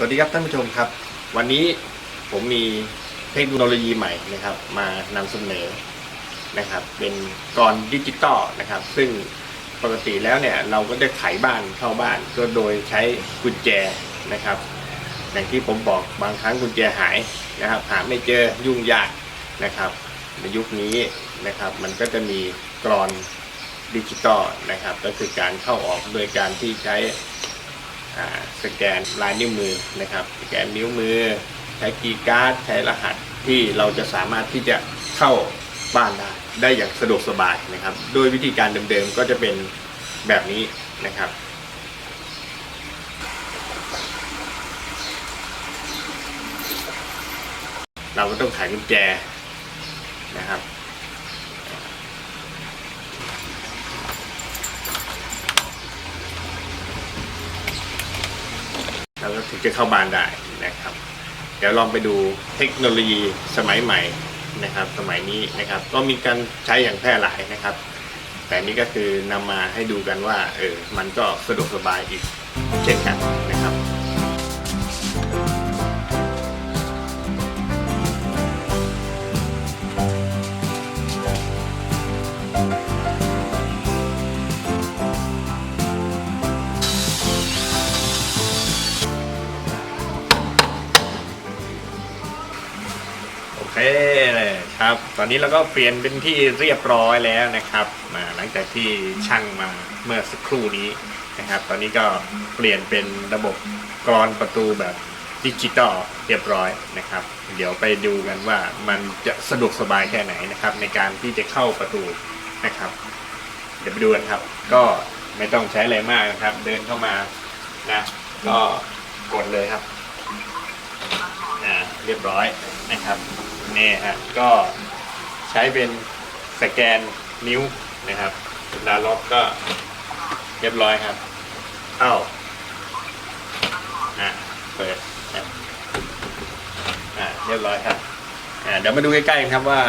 สวัสดีครับท่านผู้ชมครับ วันนี้ผมมีเทคโนโลยีใหม่นะครับ มานำเสนอนะครับ เป็นกรดิจิตอลนะครับ ซึ่งปกติแล้วเนี่ยเราก็จะไขบ้านเข้าบ้านก็โดยใช้กุญแจนะครับอย่างที่ผมบอกบางครั้งกุญแจหายนะครับ หาไม่เจอยุ่งยากนะครับ ในยุคนี้นะครับ มันก็จะมีกรอนดิจิตอลนะครับ ก็คือการเข้าออกโดยการที่ใช้ สแกนลายนิ้วมือนะครับ สแกนนิ้วมือ ใช้คีการ์ดใช้รหัสที่เราจะสามารถที่จะเข้าบ้านได้ได้อย่างสะดวกสบายนะครับ โดยวิธีการเดิมๆก็จะเป็นแบบนี้นะครับเราก็ต้องไขกุญแจนะครับ เราก็ถึ งจะเข้าบ้านได้นะครับ เดี๋ยวลองไปดูเทคโนโลยีสมัยใหม่นะครับ สมัยนี้นะครับ ก็มีการใช้อย่างแพร่หลายนะครับ แต่นี่ก็คือนำมาให้ดูกันว่าเออมันก็สะดวกสบายอีกเช่นกันนะครับ เคเลยครับ ตอนนี้เราก็เปลี่ยนเป็นที่เรียบร้อยแล้วนะครับมาหลังจากที่ช่างมาเมื่อสักครู่นี้นะครับ ตอนนี้ก็เปลี่ยนเป็นระบบกรอนประตูแบบดิจิตอลเรียบร้อยนะครับ เดี๋ยวไปดูกันว่ามันจะสะดวกสบายแค่ไหนนะครับ ในการที่จะเข้าประตูนะครับ เดี๋ยวไปดูกันครับ ก็ไม่ต้องใช้อะไรมากนะครับ เดินเข้ามานะก็กดเลยครับอ่าเรียบร้อยนะครับ นี่ฮะก็ใช้เป็นสแกนนิ้วนะครับเวลาล็อกก็เรียบร้อยครับเข้าอ่าเปิดอ่าเรียบร้อยครับอ่าเดี๋ยวมาดูใกล้ๆกันครับว่า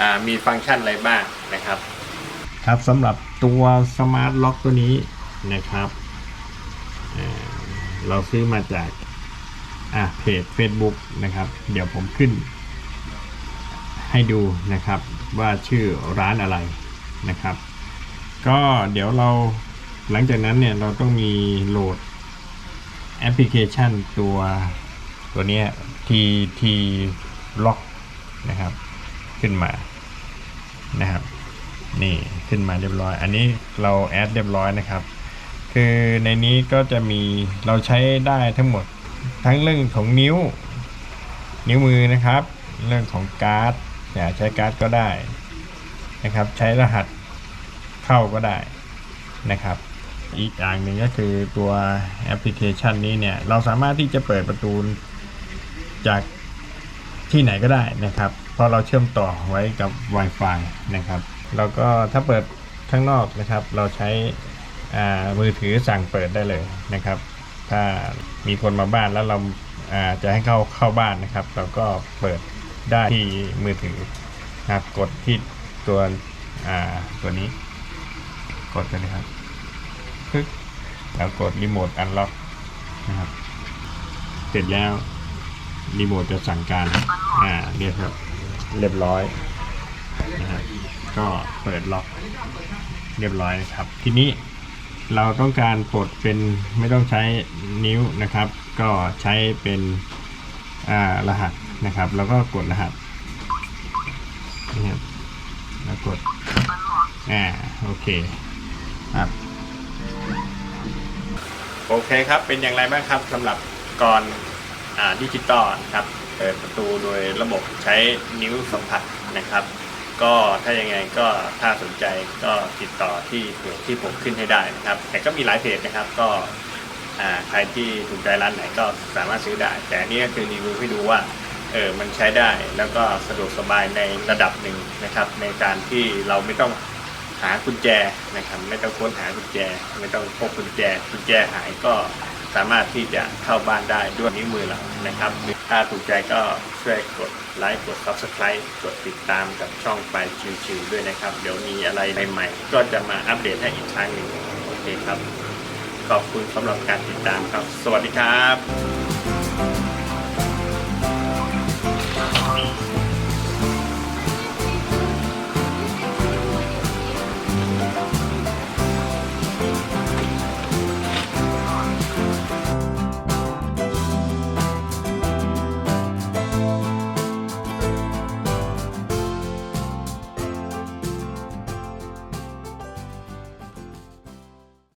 อ่ามีฟังก์ชันอะไรบ้างนะครับ ครับสำหรับตัวสมาร์ทล็อกตัวนี้นะครับเราซื้อมาจากอะเพจ Facebook นะครับ เดี๋ยวผมขึ้น ให้ดูนะครับว่าชื่อร้านอะไรนะครับ ก็เดี๋ยวเราหลังจากนั้นเนี่ยเราต้องมีโหลดแอปพลิเคชันตัวตัวนี้ย T T Lock นะครับขึ้นมานะครับนี่ขึ้นมาเรียบร้อย อันนี้เราแอดเรียบร้อยนะครับ คือในนี้ก็จะมีเราใช้ได้ทั้งหมดทั้งเรื่องของนิ้ว นิ้วมือนะครับ เรื่องของการ์ด ใช้การ์ดก็ได้นะครับ ใช้รหัสเข้าก็ได้นะครับ อีกอย่างหนึ่งก็คือตัวแอปพลิเคชันนี้เนี่ย เราสามารถที่จะเปิดประตูจากที่ไหนก็ได้นะครับเพราะเราเชื่อมต่อไว้กับ Wi-Fi นะครับแล้วก็ถ้าเปิดข้างนอกนะครับ เราใช้มือถือสั่งเปิดได้เลยนะครับ ถ้ามีคนมาบ้านแล้วเราอ่าจะให้เข้าเข้าบ้านนะครับ เราก็เปิด ได้ที่มือถือนะครับกดที่ตัวตัวนี้ กดกันเลยครับปึ๊กแล้วกดรีโมทอันล็อกนะครับ เสร็จแล้วรีโมทจะสั่งการอ่าเนี่ยครับ เรียบร้อยนะครับก็เปิดล็อก เรียบร้อยนะครับ ทีนี้เราต้องการปลดเป็นไม่ต้องใช้นิ้วนะครับ ก็ใช้เป็นอ่ารหัส นะครับ แล้วก็กดรหัสนี่ครับแล้วกดอ่าโอเคครับโอเคครับเป็นอย่างไรบ้างครับสำหรับกรอ่าดิจิตอลครับเปิดประตูโดยระบบใช้นิ้วสัมผัสนะครับ ก็ถ้ายังไงก็ถ้าสนใจก็ติดต่อที่เพจที่ผมขึ้นให้ได้นะครับ แต่ก็มีหลายเพจนะครับก็ใครที่ถูกใจร้านไหนก็สามารถซื้อได้ แต่นนี้ก็คือรีวิวให้ดูว่า เออมันใช้ได้แล้วก็สะดวกสบายในระดับหนึ่งนะครับ ในการที่เราไม่ต้องหากุญแจนะครับ ไม่ต้องค้นหากุญแจ ไม่ต้องพกกุญแจกุญแจหายก็สามารถที่จะเข้าบ้านได้ด้วยนิ้วมือเรานะครับ ถ้าถูกใจก็ช่วยกดไลค์กด Subscribe กดติดตามกับช่องไปชิวๆด้วยนะครับ เดี๋ยวมีอะไรใหม่ๆ ก็จะมาอัปเดตให้อีกครั้งหนึ่งโอเคครับ ขอบคุณสำหรับการติดตามครับ สวัสดีครับ